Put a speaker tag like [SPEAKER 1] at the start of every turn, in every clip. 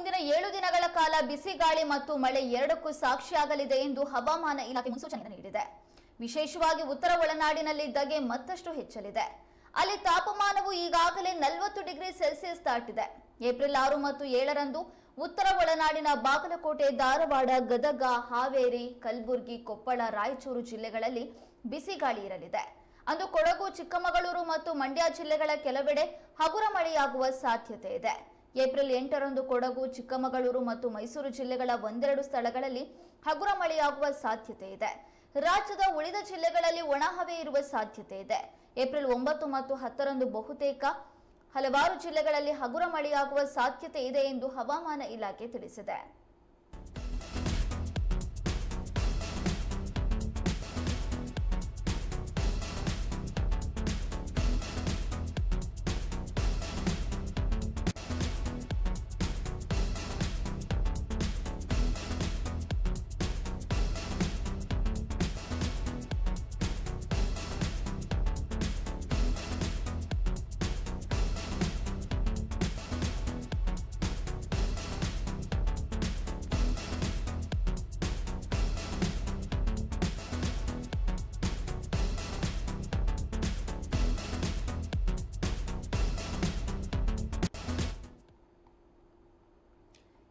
[SPEAKER 1] ಮುಂದಿನ ಏಳು ದಿನಗಳ ಕಾಲ ಬಿಸಿ ಗಾಳಿ ಮತ್ತು ಮಳೆ ಎರಡಕ್ಕೂ ಸಾಕ್ಷಿಯಾಗಲಿದೆ ಎಂದು ಹವಾಮಾನ ಇಲಾಖೆ ಮುನ್ಸೂಚನೆ ನೀಡಿದೆ. ವಿಶೇಷವಾಗಿ ಉತ್ತರ ಒಳನಾಡಿನಲ್ಲಿ ದಗೆ ಮತ್ತಷ್ಟು ಹೆಚ್ಚಲಿದೆ. ಅಲ್ಲಿ ತಾಪಮಾನವು ಈಗಾಗಲೇ ನಲವತ್ತು ಡಿಗ್ರಿ ಸೆಲ್ಸಿಯಸ್ ದಾಟಿದೆ. ಏಪ್ರಿಲ್ ಆರು ಮತ್ತು ಏಳರಂದು ಉತ್ತರ ಒಳನಾಡಿನ ಬಾಗಲಕೋಟೆ, ಧಾರವಾಡ, ಗದಗ, ಹಾವೇರಿ, ಕಲಬುರಗಿ, ಕೊಪ್ಪಳ, ರಾಯಚೂರು ಜಿಲ್ಲೆಗಳಲ್ಲಿ ಬಿಸಿ ಗಾಳಿ ಇರಲಿದೆ. ಅಂದು ಕೊಡಗು, ಚಿಕ್ಕಮಗಳೂರು ಮತ್ತು ಮಂಡ್ಯ ಜಿಲ್ಲೆಗಳ ಕೆಲವೆಡೆ ಹಗುರ ಮಳೆಯಾಗುವ ಸಾಧ್ಯತೆ ಇದೆ. ಏಪ್ರಿಲ್ ಎಂಟರಂದು ಕೊಡಗು, ಚಿಕ್ಕಮಗಳೂರು ಮತ್ತು ಮೈಸೂರು ಜಿಲ್ಲೆಗಳ ಒಂದೆರಡು ಸ್ಥಳಗಳಲ್ಲಿ ಹಗುರ ಮಳೆಯಾಗುವ ಸಾಧ್ಯತೆ ಇದೆ. ರಾಜ್ಯದ ಉಳಿದ ಜಿಲ್ಲೆಗಳಲ್ಲಿ ಒಣಹವೆ ಇರುವ ಸಾಧ್ಯತೆ ಇದೆ. ಏಪ್ರಿಲ್ ಒಂಬತ್ತು ಮತ್ತು ಹತ್ತರಂದು ಬಹುತೇಕ ಹಲವಾರು ಜಿಲ್ಲೆಗಳಲ್ಲಿ ಹಗುರ ಮಳೆಯಾಗುವ ಸಾಧ್ಯತೆ ಇದೆ ಎಂದು ಹವಾಮಾನ ಇಲಾಖೆ ತಿಳಿಸಿದೆ.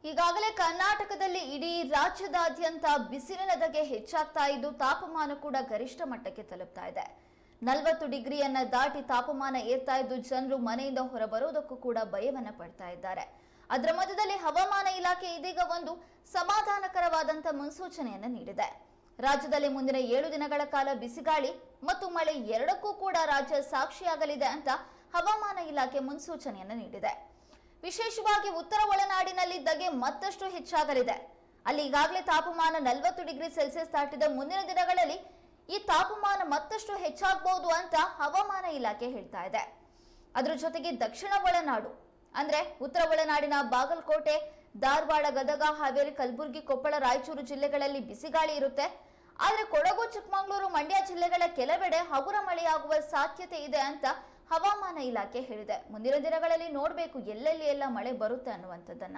[SPEAKER 1] ಈಗಾಗಲೇ ಕರ್ನಾಟಕದಲ್ಲಿ ಇಡೀ ರಾಜ್ಯದಾದ್ಯಂತ ಬಿಸಿಲಿನ ಧಗೆ ಹೆಚ್ಚಾಗ್ತಾ ಇದ್ದು ತಾಪಮಾನ ಕೂಡ ಗರಿಷ್ಠ ಮಟ್ಟಕ್ಕೆ ತಲುಪ್ತಾ ಇದೆ. ನಲವತ್ತು ಡಿಗ್ರಿಯನ್ನ ದಾಟಿ ತಾಪಮಾನ ಏರ್ತಾ ಇದ್ದು ಜನರು ಮನೆಯಿಂದ ಹೊರಬರೋದಕ್ಕೂ ಕೂಡ ಭಯವನ್ನ ಪಡ್ತಾ ಇದ್ದಾರೆ. ಅದರ ಮಧ್ಯದಲ್ಲಿ ಹವಾಮಾನ ಇಲಾಖೆ ಇದೀಗ ಒಂದು ಸಮಾಧಾನಕರವಾದಂತ ಮುನ್ಸೂಚನೆಯನ್ನ ನೀಡಿದೆ. ರಾಜ್ಯದಲ್ಲಿ ಮುಂದಿನ ಏಳು ದಿನಗಳ ಕಾಲ ಬಿಸಿಗಾಳಿ ಮತ್ತು ಮಳೆ ಎರಡಕ್ಕೂ ಕೂಡ ರಾಜ್ಯ ಸಾಕ್ಷಿಯಾಗಲಿದೆ ಅಂತ ಹವಾಮಾನ ಇಲಾಖೆ ಮುನ್ಸೂಚನೆಯನ್ನ ನೀಡಿದೆ. ವಿಶೇಷವಾಗಿ ಉತ್ತರ ಒಳನಾಡಿನಲ್ಲಿ ಮತ್ತಷ್ಟು ಹೆಚ್ಚಾಗಲಿದೆ. ಅಲ್ಲಿ ಈಗಾಗಲೇ ತಾಪಮಾನ ನಲವತ್ತು ಡಿಗ್ರಿ ಸೆಲ್ಸಿಯಸ್ ದಾಟಿದ ಮುಂದಿನ ದಿನಗಳಲ್ಲಿ ಈ ತಾಪಮಾನ ಮತ್ತಷ್ಟು ಹೆಚ್ಚಾಗಬಹುದು ಅಂತ ಹವಾಮಾನ ಇಲಾಖೆ ಹೇಳ್ತಾ ಇದೆ. ಅದರ ಜೊತೆಗೆ ದಕ್ಷಿಣ ಒಳನಾಡು, ಅಂದ್ರೆ ಉತ್ತರ ಒಳನಾಡಿನ ಬಾಗಲಕೋಟೆ, ಧಾರವಾಡ, ಗದಗ, ಹಾವೇರಿ, ಕಲಬುರಗಿ, ಕೊಪ್ಪಳ, ರಾಯಚೂರು ಜಿಲ್ಲೆಗಳಲ್ಲಿ ಬಿಸಿಗಾಳಿ ಇರುತ್ತೆ. ಆದರೆ ಕೊಡಗು, ಚಿಕ್ಕಮಗಳೂರು, ಮಂಡ್ಯ ಜಿಲ್ಲೆಗಳ ಕೆಲವೆಡೆ ಹಗುರ ಮಳೆಯಾಗುವ ಸಾಧ್ಯತೆ ಇದೆ ಅಂತ ಹವಾಮಾನ ಇಲಾಖೆ ಹೇಳಿದೆ. ಮುಂದಿನ ದಿನಗಳಲ್ಲಿ ನೋಡಬೇಕು ಎಲ್ಲೆಲ್ಲಿ ಎಲ್ಲ ಮಳೆ ಬರುತ್ತೆ ಅನ್ನುವಂಥದ್ದನ್ನ.